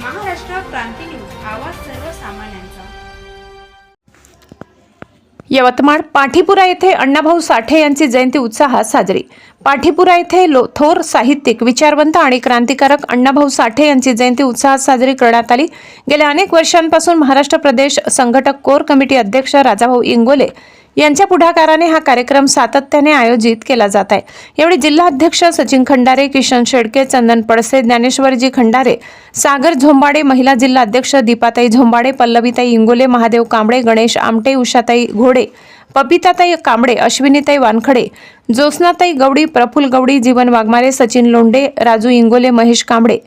क्रांती news आवाज सर्वसामान्यांचा. यवतमाळ पाठीपुरा येथे अण्णाभाऊ साठे यांची जयंती उत्साहात साजरी. पाठीपुरा येथे लो थोर साहित्यिक विचारवंत आणि क्रांतिकारक अण्णाभाऊ साठे यांची जयंती उत्साहात साजरी करण्यात आली. गेल्या अनेक वर्षांपासून महाराष्ट्र प्रदेश संघटक कोर कमिटी अध्यक्ष राजाभाऊ इंगोले यांच्या पुढाकाराने हा कार्यक्रम सातत्याने आयोजित केला जात आहे. यावेळी जिल्हाध्यक्ष सचिन खंडारे किशन शेडके चंदन पडसे ज्ञानेश्वरजी खंडारे सागर झोंबाडे महिला जिल्हा अध्यक्ष दीपाताई झोंबाडे पल्लवीताई इंगोले महादेव कांबळे गणेश आमटे उषाताई घोडे पपिताताई कांबळे अश्विनीताई वानखडे ज्योत्स्नाताई गवडी प्रफुल गवडी जीवन वाघमारे सचिन लोंडे राजू इंगोले महेश कांबळे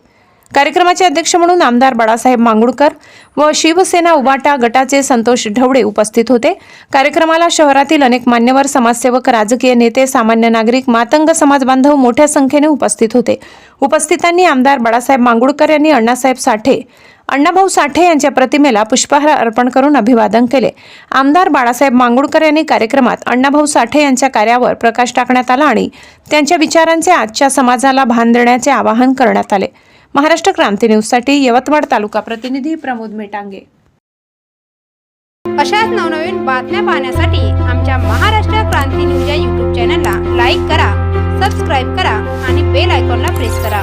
कार्यक्रमाचे अध्यक्ष म्हणून आमदार बाळासाहेब मांगुळकर व शिवसेना उबाटा गटाचे संतोष ढवळे उपस्थित होते. कार्यक्रमाला शहरातील अनेक मान्यवर समाजसेवक राजकीय नेते सामान्य नागरिक मातंग समाज बांधव मोठ्या संख्येने उपस्थित होते. उपस्थितांनी आमदार बाळासाहेब मांगुळकर यांनी अण्णासाहेब साठे अण्णाभाऊ साठे यांच्या प्रतिमेला पुष्पहार अर्पण करून अभिवादन केले. आमदार बाळासाहेब मांगुळकर यांनी कार्यक्रमात अण्णाभाऊ साठे यांच्या कार्यावर प्रकाश टाकण्यात आला आणि त्यांच्या विचारांचे आजच्या समाजाला भान देण्याचे आवाहन करण्यात आले. महाराष्ट्र क्रांती न्यूजसाठी यवतमाळ तालुका प्रतिनिधी प्रमोद मेटांगे. अशाच नवनवीन बातम्या पाहण्यासाठी आमच्या महाराष्ट्र क्रांती न्यूज या यूट्यूब चॅनलला लाईक करा सबस्क्राईब करा आणि बेल आयकॉनला प्रेस करा.